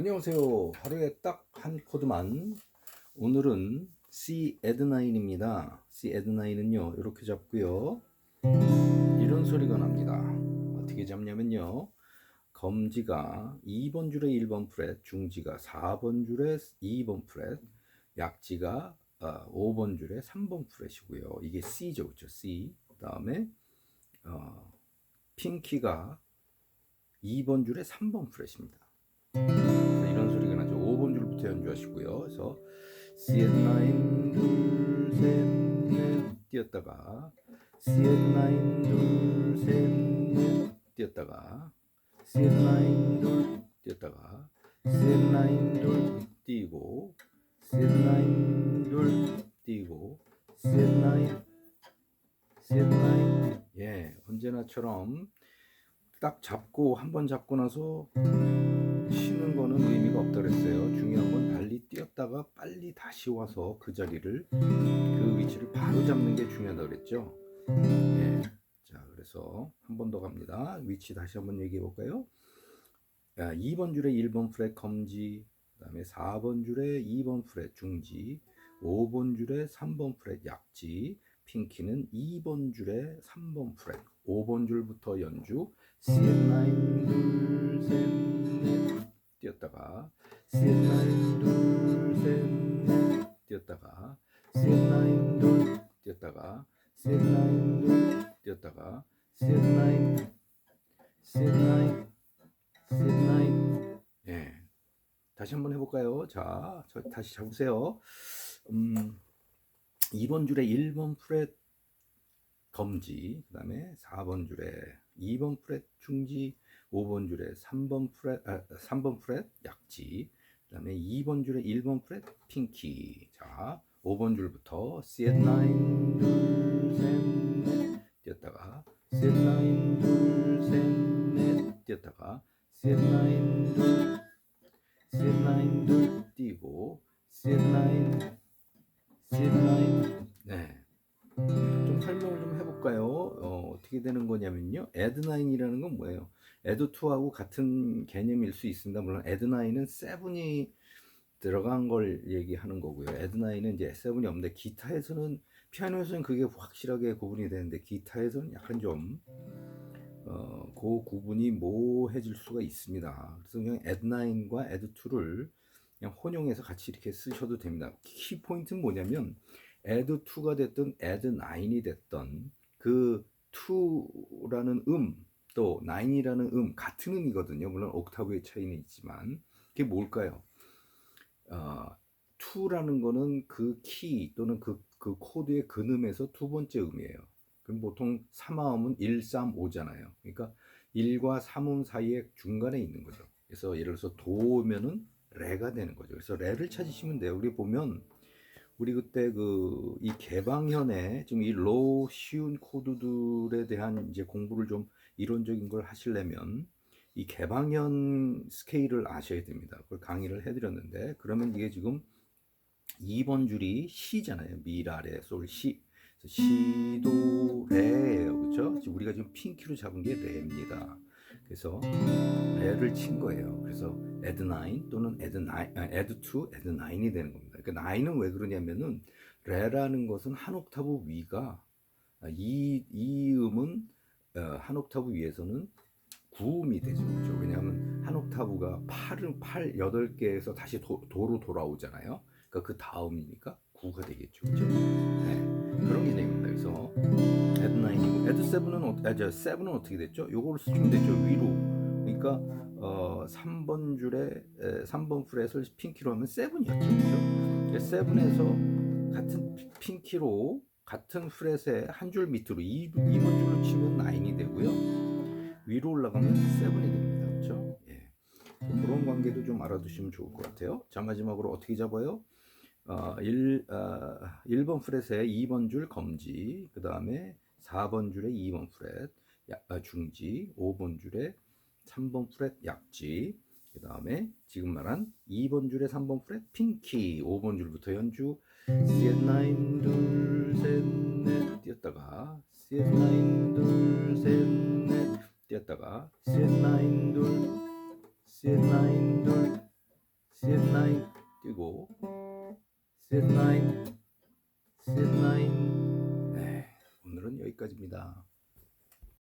안녕하세요. 하루에 딱 한 코드만. 오늘은 C 에드9입니다. C 에드9은요, 이렇게 잡고요. 이런 소리가 납니다. 어떻게 잡냐면요. 검지가 2번 줄에 1번 프렛, 중지가 4번 줄에 2번 프렛, 약지가 5번 줄에 3번 프렛이고요. 이게 C죠, 그렇죠? C. 그다음에 어, 핑키가 2번 줄에 3번 프렛입니다. 자, 이런 소리가 나죠. 5번 줄부터 연주하시고요. 그래서 C9 둘셋넷 뛰었다가 C9 둘셋넷 뛰었다가 C9 둘 뛰었다가 C9 둘 뛰고 C9 둘 뛰고 C9 C9 예 언제나처럼 딱 잡고 한 번 잡고 나서 쉬는 거는 의미가 없다 그랬어요. 중요한 건 달리 뛰었다가 빨리 다시 와서 그 자리를 그 위치를 바로 잡는 게 중요하다 그랬죠. 네. 자, 그래서 한 번 더 갑니다. 위치 다시 한번 얘기해 볼까요? 야, 2번 줄에 1번 프렛 검지, 그다음에 4번 줄에 2번 프렛 중지, 5번 줄에 3번 프렛 약지, 핑키는 2번 줄에 3번 프렛, 5번 줄부터 연주, C9 둘, 셋, 넷 뛰었다가 C9 둘, 셋, 넷 뛰었다가 C9 둘 뛰었다가 C9 둘 뛰었다가 C9 C9 C9 예 다시 한번 해볼까요? 자, 저 다시 잡으세요. 음, 2번 줄에 1번 프렛 검지, 그 다음에 4번 줄에 2번 프렛 중지, 5번 줄에 3번 프렛, 아, 3번 프렛 약지, 그 다음에 2번 줄에 1번 프렛 핑키. 자, 5번 줄부터 C9 둘, 셋, 넷 뛰었다가 C9 둘, 셋, 넷 뛰었다가 C9 둘, C9 둘 뛰고 C9 C9 네. 좀 설명을 좀 해볼까요? 어, 어떻게 되는 거냐면요. add9이라는 건 뭐예요? Add2하고 같은 개념일 수 있습니다. 물론 add9은 7이 들어간 걸 얘기하는 거고요. add9은 이제 7이 없는데 기타에서는 피아노에서는 그게 확실하게 구분이 되는데 기타에서는 약간 좀 어, 그 구분이 모호해질 수가 있습니다. 그래서 그냥 add9과 add2를 그냥 혼용해서 같이 이렇게 쓰셔도 됩니다. 키 포인트는 뭐냐면 add 2가 됐든 add 9이 됐던 그 2라는 음, 또 9이라는 음 같은 음이거든요. 물론 옥타브의 차이는 있지만 그게 뭘까요? 어, 2라는 거는 그 키 또는 그, 그 코드의 근음에서 두 번째 음이에요. 그럼 보통 3화음은 1, 3, 5잖아요. 그러니까 1과 3음 사이에 중간에 있는 거죠. 그래서 예를 들어서 도면은 레가 되는 거죠. 그래서 레를 찾으시면 돼요. 우리 보면 우리 그때 그 이 개방현에 지금 이 로우 쉬운 코드들에 대한 이제 공부를 좀 이론적인 걸 하시려면 이 개방현 스케일을 아셔야 됩니다. 그걸 강의를 해드렸는데 그러면 이게 지금 2번 줄이 시잖아요. 미라레 솔 시. 시도 레예요. 그렇죠? 지금 우리가 지금 핑키로 잡은 게 레입니다. 그래서 레를 친 거예요. 그래서 add 9 또는 add 9, 아, add 2, add 9이 되는 겁니다. 그러니까 9은 왜 그러냐면은 레라는 것은 한 옥타브 위가 아, 이, 이 음은 어, 한 옥타브 위에서는 구음이 되죠. 그렇죠? 왜냐하면 한 옥타브가 8은 8, 8개에서 다시 도, 도로 돌아오잖아요. 그러니까 그 다음이니까 9가 되겠죠. 그렇죠? 네. 그런 개념입니다. 그래서 add 9이고 add 7은 어, 아, 저 7은 어떻게 됐죠? 요걸 쓰면 되죠. 위로. 그러니까 어, 3번 줄에 에, 3번 프렛을 핑키로 하면 7이었죠. 그렇죠? 7에서 같은 피- 핑키로 같은 프렛의 한 줄 밑으로 2, 2번 줄로 치면 9이 되고요. 위로 올라가면 7이 됩니다. 그렇죠? 예. 그런 관계도 좀 알아두시면 좋을 것 같아요. 자, 마지막으로 어떻게 잡아요? 어, 1, 어, 1번 프렛에 2번 줄 검지, 그 다음에 4번 줄에 2번 프렛 야- 아, 중지, 5번 줄에 3번 프렛 약지, 그 다음에 지금 말한 2번 줄에 3번 프렛 핑키, 5번 줄부터 연주, C9 둘, 셋, 넷 뛰었다가 C9 둘, 셋, 넷 뛰었다가 C9 둘, C9 둘 C9 뛰고 C9 C9 네, 오늘은 여기까지입니다.